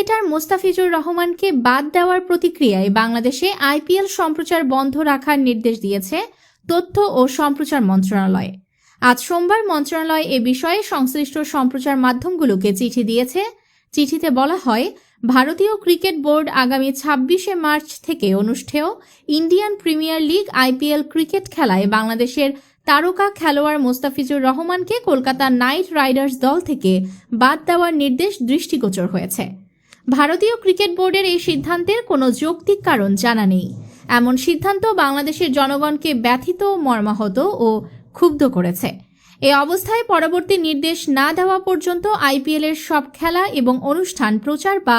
Cricketer Mostafizur রহমানকে বাদ দেওয়ার প্রতিক্রিয়ায় বাংলাদেশে আইপিএল সম্প্রচার বন্ধ রাখার নির্দেশ দিয়েছে তথ্য ও সম্প্রচার মন্ত্রণালয়। আজ সোমবার মন্ত্রণালয় এ বিষয়ে সংশ্লিষ্ট সম্প্রচার মাধ্যমগুলোকে চিঠি দিয়েছে। চিঠিতে বলা হয়, ভারতীয় ক্রিকেট বোর্ড আগামী ছাব্বিশে মার্চ থেকে অনুষ্ঠেয় Indian Premier League IPL cricket খেলায় বাংলাদেশের তারকা খেলোয়াড় মোস্তাফিজুর রহমানকে কলকাতা নাইট রাইডার্স দল থেকে বাদ দেওয়ার নির্দেশ দৃষ্টিগোচর হয়েছে। ভারতীয় ক্রিকেট বোর্ডের এই সিদ্ধান্তের কোনো যৌক্তিক কারণ জানা নেই। এমন সিদ্ধান্ত বাংলাদেশের জনগণকে ব্যথিত, মর্মাহত ও ক্ষুব্ধ করেছে। এ অবস্থায় পরবর্তী নির্দেশ না দেওয়া পর্যন্ত আইপিএল এর সব খেলা এবং অনুষ্ঠান প্রচার বা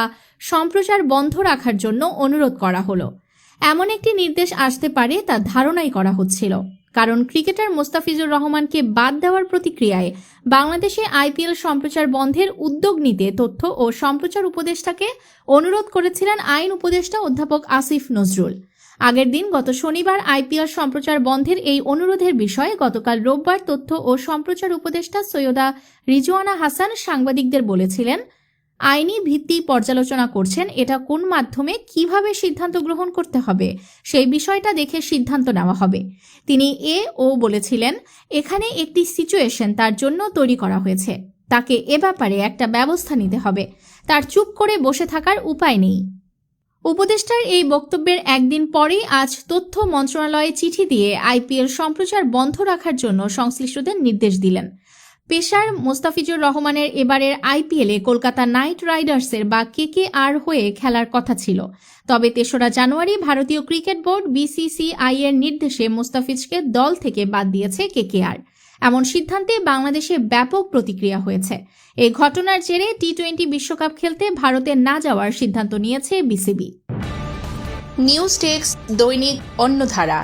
সম্প্রচার বন্ধ রাখার জন্য অনুরোধ করা হলো। এমন একটি নির্দেশ আসতে পারে তা ধারণাই করা হচ্ছিল। কারণ ক্রিকেটার মোস্তাফিজুর রহমানকে বাদ দেওয়ার প্রতিক্রিয়ায় বাংলাদেশে আইপিএল সম্প্রচার বন্ধের উদ্যোগ নিতে তথ্য ও সম্প্রচার উপদেষ্টাকে অনুরোধ করেছিলেন আইন উপদেষ্টা অধ্যাপক আসিফ নজরুল। আগের দিন গত শনিবার আইপিএল সম্প্রচার বন্ধের এই অনুরোধের বিষয়ে গতকাল রোববার তথ্য ও সম্প্রচার উপদেষ্টা সৈয়দা রিজওয়ানা হাসান সাংবাদিকদের বলেছিলেন আইনি ভিত্তি পর্যালোচনা করছেন, এটা কোন মাধ্যমে কীভাবে সিদ্ধান্ত গ্রহণ করতে হবে, সেই বিষয়টা দেখে সিদ্ধান্ত নেওয়া হবে। তিনি এ ও বলেছিলেন, এখানে একটি সিচুয়েশন তার জন্য তৈরি করা হয়েছে। তাকে এ ব্যাপারে একটা ব্যবস্থা নিতে হবে। তার চুপ করে বসে থাকার উপায় নেই। উপদেষ্টার এই বক্তব্যের একদিন পরেই আজ তথ্য মন্ত্রণালয়ে চিঠি দিয়ে আইপিএল সম্প্রচার বন্ধ রাখার জন্য সংশ্লিষ্টদের নির্দেশ দিলেন। পেশার মোস্তাফিজুর রহমানের এবারের আইপিএলে কলকাতা নাইট রাইডার্সের বা কেকেআর হয়ে খেলার কথা ছিল। তবে তেসরা জানুয়ারি ভারতীয় ক্রিকেট বোর্ড বিসিসিআই এর নির্দেশে মোস্তাফিজকে দল থেকে বাদ দিয়েছে কেকেআর। এমন সিদ্ধান্তে বাংলাদেশে ব্যাপক প্রতিক্রিয়া হয়েছে। এই ঘটনার জেরে টি টোয়েন্টি বিশ্বকাপ খেলতে ভারতে না যাওয়ার সিদ্ধান্ত নিয়েছে বিসিবি। নিউজ টেক্স দৈনিক অন্যধারা